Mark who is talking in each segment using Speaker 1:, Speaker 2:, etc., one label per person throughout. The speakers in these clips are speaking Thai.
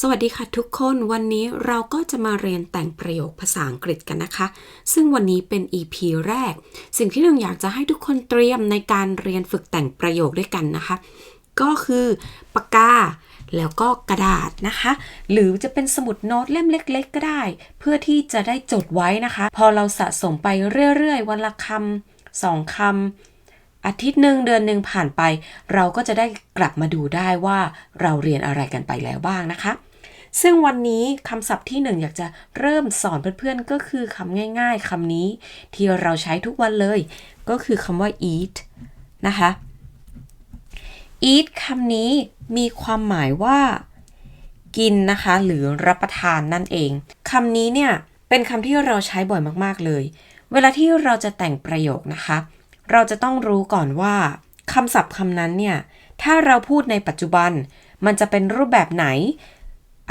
Speaker 1: สวัสดีค่ะทุกคนวันนี้เราก็จะมาเรียนแต่งประโยคภาษาอังกฤษกันนะคะ ซึ่งวันนี้เป็น EP แรก สิ่งที่หนึ่งอยากจะให้ทุกคนเตรียมในการเรียนฝึกแต่งประโยคด้วยกันนะคะ ก็คือปากกาแล้วก็กระดาษนะคะ หรือจะเป็นสมุดโน้ตเล่มเล็ก ๆ ก็ได้ เพื่อที่จะได้จดไว้นะคะ พอเราสะสมไปเรื่อยๆ วันละคำสองคำ อาทิตย์หนึ่งเดือนหนึ่งผ่านไป เราก็จะได้กลับมาดูได้ว่าเราเรียนอะไรกันไปแล้วบ้างนะคะ ซึ่งวันนี้คำศัพท์ที่หนึ่งอยากจะเริ่มสอนเพื่อนๆ ก็คือคำง่ายๆคำนี้ ที่เราใช้ทุกวันเลย ก็คือคำว่า eat นะคะ eat คำนี้มีความหมายว่า กินนะคะ หรือรับประทานนั่นเองคำนี้เนี่ยเป็นคำที่เราใช้บ่อยมากๆเลย เวลาที่เราจะแต่งประโยคนะคะ เราจะต้องรู้ก่อนว่าคำศัพท์คำนั้นเนี่ย ถ้าเราพูดในปัจจุบัน มันจะเป็นรูปแบบไหน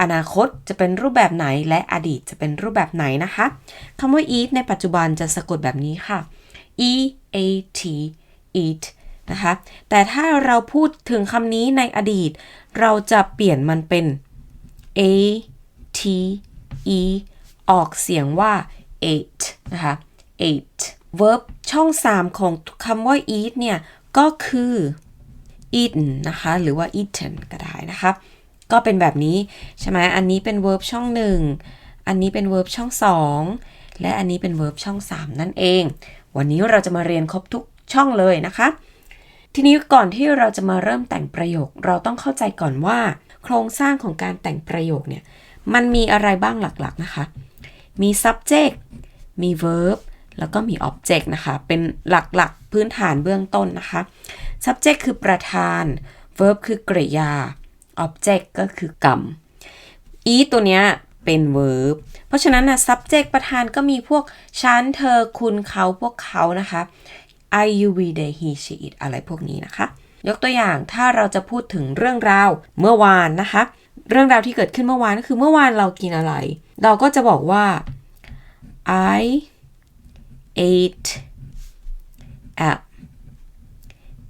Speaker 1: อนาคตจะเป็นรูปแบบไหนและอดีตจะเป็นรูปแบบไหนนะคะคำว่า eat ในปัจจุบันจะสะกดแบบนี้ค่ะ e a t eat นะคะ แต่ถ้าเราพูดถึงคำนี้ในอดีต เราจะเปลี่ยนมันเป็น a t e ออกเสียงว่า ate นะคะ ate verb ช่อง 3 ของคำว่า eat เนี่ย ก็คือ eaten นะคะ หรือว่า eaten ก็ได้นะคะ ก็เป็นแบบนี้ ใช่ไหมอันนี้เป็น verb ช่อง 1 อันนี้เป็น verb ช่อง 2 และอันนี้เป็น verb ช่อง 3 นั่นเอง วันนี้เราจะมาเรียนครบทุกช่องเลยนะคะ ทีนี้ก่อนที่เราจะมาเริ่มแต่งประโยค เราต้องเข้าใจก่อนว่า โครงสร้างของการแต่งประโยคเนี่ย มันมีอะไรบ้างหลักๆนะคะ มี subject มี verb แล้วก็มี object นะคะ เป็นหลักๆพื้นฐานเบื้องต้นนะคะ subject คือประธาน verb คือกริยา object ก็คือกรรม e ตัวเนี้ยเป็น verb เพราะฉะนั้นนะ subject ประธานก็มีพวกฉัน เธอ คุณเขาพวกเขานะคะ I you we they he she it อะไรพวกนี้นะคะ ยกตัวอย่างถ้าเราจะพูดถึงเรื่องราวเมื่อวานนะคะ เรื่องราวที่เกิดขึ้นเมื่อวานก็คือเมื่อวานเรากินอะไร เราก็จะบอกว่า I ate a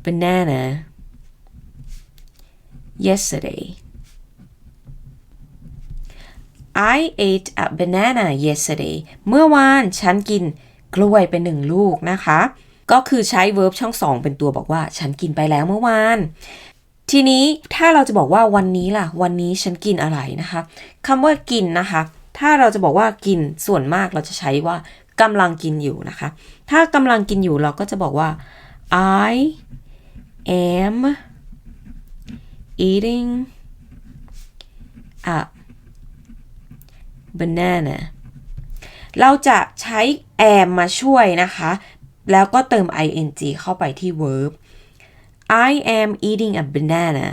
Speaker 1: banana yesterday I ate a banana yesterday เมื่อวานฉันกินกล้วยเป็นหนึ่งลูกนะคะ ก็คือใช้ verb ช่องสองเป็นตัวบอกว่า ฉันกินไปแล้วเมื่อวาน ทีนี้ถ้าเราจะบอกว่าวันนี้ล่ะ วันนี้ฉันกินอะไรนะคะคำว่ากินนะคะ ถ้าเราจะบอกว่ากินส่วนมากเราจะใช้ว่า กำลังกินอยู่นะคะ ถ้ากำลังกินอยู่เราก็จะบอกว่า I am eating a banana เราจะใช้ am มาช่วยนะคะ แล้วก็เติม ing เข้าไปที่ verb I am eating a banana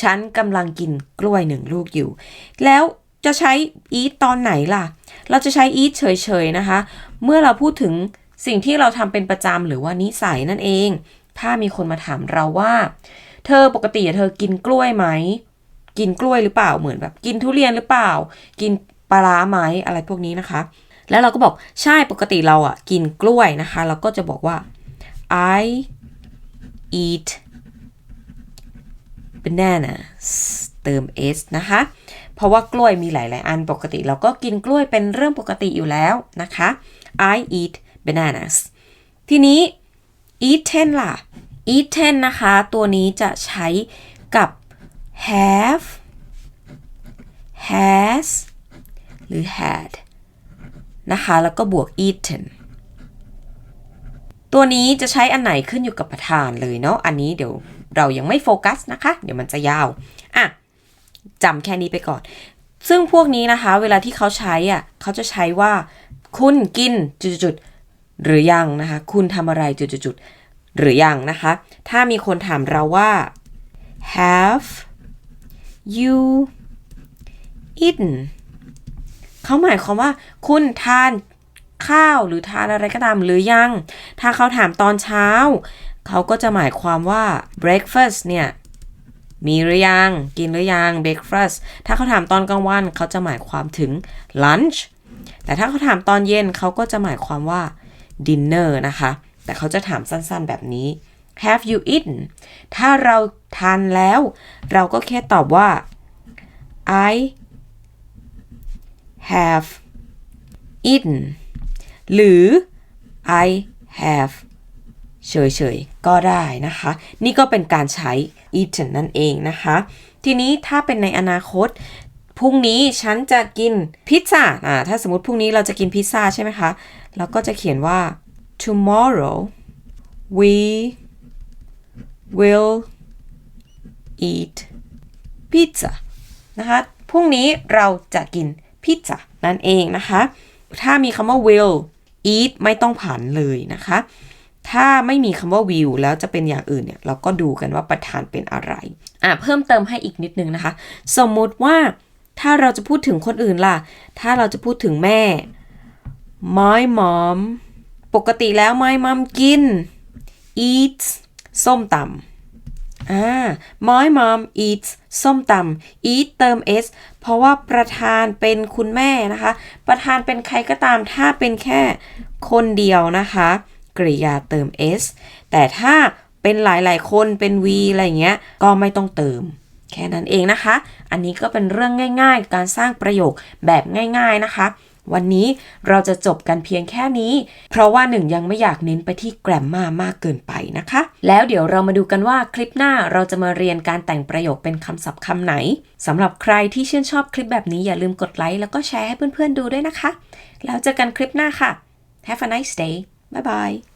Speaker 1: ฉันกำลังกินกล้วยหนึ่งลูกอยู่ แล้วจะใช้ eat ตอนไหนล่ะ เราจะใช้ eat เฉยๆนะคะ เมื่อเราพูดถึงสิ่งที่เราทำเป็นประจำหรือว่านิสัยนั่นเอง ถ้ามีคนมาถามเราว่า เธอปกติเธอกินกล้วยไหม กินกล้วยหรือเปล่าเหมือนแบบกินทุเรียนหรือเปล่า กินปลาร้าไหมอะไรพวกนี้นะคะ แล้วเราก็บอกใช่ปกติเราอะกินกล้วยนะคะ เราก็จะบอกว่า I eat bananas เติม s นะคะ เพราะว่ากล้วยมีหลาย ๆ อันปกติ เราก็กินกล้วยเป็นเรื่องปกติอยู่แล้วนะคะ I eat bananas ทีนี้ eaten ล่ะ eaten นะคะ ตัวนี้จะใช้กับ have has หรือ had นะคะ แล้วก็บวก eaten ตัวนี้จะใช้อันไหนขึ้นอยู่กับประธานเลยเนาะ อันนี้เดี๋ยวเรายังไม่โฟกัสนะคะ เดี๋ยวมันจะยาว จำแค่นี้ไปก่อน ซึ่งพวกนี้นะคะ เวลาที่เขาใช้อะเขาจะใช้ว่า คุณกินจุดๆหรือยังนะคะ คุณทำอะไรจุดๆหรือยังนะคะ ถ้ามีคนถามเราว่า have you eaten เขาหมายความว่า คุณทานข้าวหรือทานอะไรก็ตามหรือยัง ถ้าเขาถามตอนเช้า เขาก็จะหมายความว่า breakfast เนี่ย มีหรือยัง กินหรือยัง breakfast ถ้าเขาถามตอนกลางวันเขาจะหมายความถึง lunch แต่ถ้าเขาถามตอนเย็นเขาก็จะหมายความว่า dinner นะคะ แต่เขาจะถามสั้นๆแบบนี้ have you eaten ถ้าเราทานแล้ว เราก็แค่ตอบว่า I have eaten หรือ I have เฉยๆ ก็ได้นะคะ นี่ก็เป็นการใช้ eaten นั่นเองนะคะ ทีนี้ถ้าเป็นในอนาคตพรุ่งนี้ฉันจะกินพิซซ่าอ่าถ้าสมมติพรุ่งนี้เราจะกินพิซซ่าใช่ไหมคะเราก็จะเขียนว่า tomorrow we will eat pizza นะคะพรุ่งนี้เราจะกินพิซซ่านั่นเองนะคะ ถ้ามีคำว่า will eat ไม่ต้องผันเลยนะคะ ถ้าไม่มีคำว่า will แล้วจะเป็นอย่างอื่นเนี่ยเราก็ดูกันว่าประธานเป็นอะไรอะเพิ่มเติมให้อีกนิดนึงนะคะ สมมุติว่าถ้าเราจะพูดถึงคนอื่นล่ะ ถ้าเราจะพูดถึงแม่ my mom ปกติแล้ว my mom กิน eats ส้มตำอ่า my mom eats ส้มตำ eat เติม s เพราะว่าประธานเป็นคุณแม่นะคะ ประธานเป็นใครก็ตามถ้าเป็นแค่คนเดียวนะคะ กริยาเติม s แต่ถ้าเป็นหลายๆ คนเป็น v อะไรเงี้ย ก็ไม่ต้องเติม แค่นั้นเองนะคะ อันนี้ก็เป็นเรื่องง่ายๆ การสร้างประโยคแบบง่าย ๆนะคะ วันนี้เราจะจบกันเพียงแค่นี้ เพราะว่าหนึ่งยังไม่อยากเน้นไปที่แกรมมามากเกินไปนะคะ แล้วเดี๋ยวเรามาดูกันว่าคลิปหน้าเราจะมาเรียนการแต่งประโยคเป็นคำศัพท์คำไหนสำหรับใครที่ชื่นชอบคลิปแบบนี้อย่าลืมกดไลค์แล้วก็แชร์ให้เพื่อนๆดูด้วยนะคะ แล้วเจอกันคลิปหน้าค่ะ Have a nice day Bye bye